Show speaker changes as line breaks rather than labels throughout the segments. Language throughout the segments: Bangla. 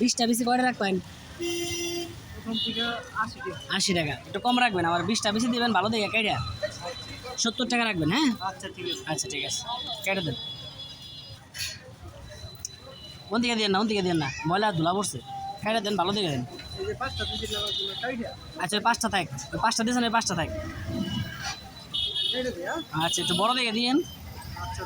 বিশটা বেশি কয়টা রাখবেন?
আশি টাকা।
একটু কম রাখবেন আমার বিশটা বেশি দিবেন ভালো দেখে কেটে। সত্তর টাকা রাখবেন হ্যাঁ?
আচ্ছা ঠিক আছে।
আচ্ছা ঠিক আছে। কেটে দেন। কোন দিকে দিয়েন না কোন দিকে দিয়েন না? ময়লা ধুলা পড়ছে। কেটে দেন ভালো দিকে দেন।
দিন
আচ্ছা ওই পাঁচটা থাক। ওই পাঁচটা দিয়েছেন ওই পাঁচটা থাক।
হ্যাঁ?
আচ্ছা একটু বড় দিকে দিয়েন।
আচ্ছা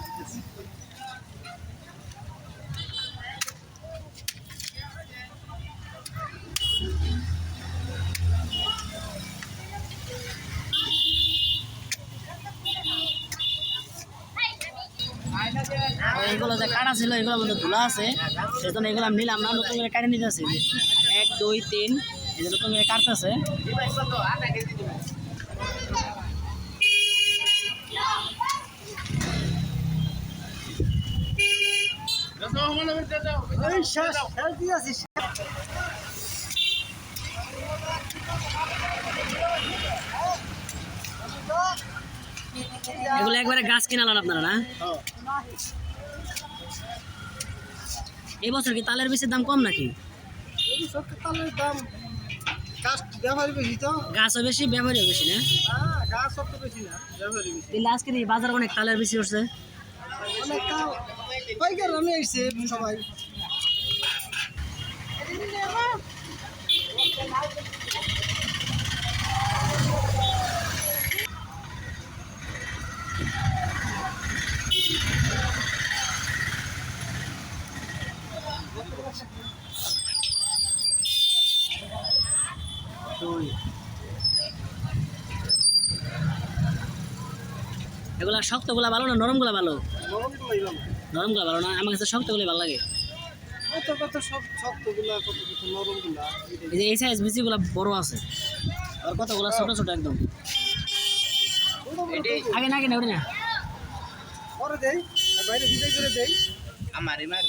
এইগুলো যে কাটা ছিল এগুলো মধ্যে ধুলা আছে। সেজন্য এগুলো আমি নিলাম না নতুন করে কাটে নিতে আছে। এক দুই তিন এই যে নতুন করে কাটতেছে। এগুলো একবারে গাছ কিনালেন আপনারা না? এই বছর কি তালের বেশি দাম কম নাকি?
তালের দাম
গাছও বেশি ব্যবহারও বেশি না?
হ্যাঁ
তাহলে এই বাজার অনেক তালের বেশি উঠছে।
আইছে
এগুলা শক্তগুলা ভালো না নরমগুলা ভালো? নরমগুলা ভালো না। আমার কাছে শক্তগুলো ভালো লাগে।
কত কত সব শক্তগুলা কত কত
এই যে এই সাইজ বিচিগুলা বড় আছে। আর কতগুলা ছোট ছোট একদম। আগে না আগে না ওটা না।
পরে দেই বাইরে ভিজাই করে দেই।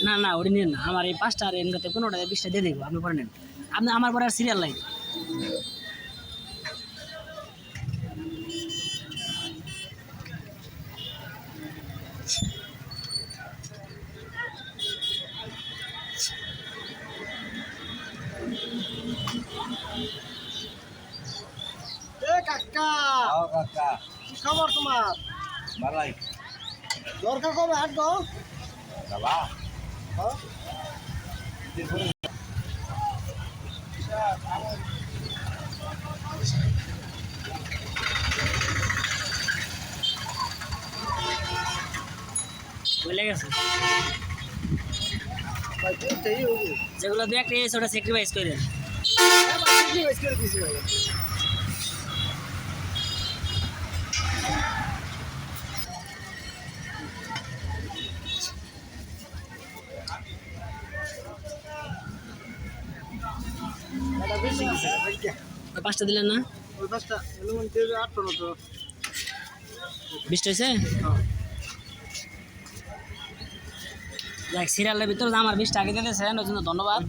না না ওটা নিন না। আমার এই পাঁচটা আর এনগাতে পনেরোটা বিশটা দিয়ে দেবো। আপনি পরে নেন। আপনি আমার পরে আর সিরিয়াল নাই।
কি খবর তোমার দরকার কবে হাট গো হ্যাঁ?
বুঝলে গেছে। যেগুলো দু একটা এসে ওটা স্যাক্রিফাইস করে
sacrifice করে দিছি ভাই। এটা বেশি গেছে, ভাই, কে?
ওই পাঁচটা দিলেন না। বিশটা হয়েছে যাক সিরিয়ালের ভিতরে আমার বিশটা আগে দিয়ে দিয়েছেন ওই জন্য ধন্যবাদ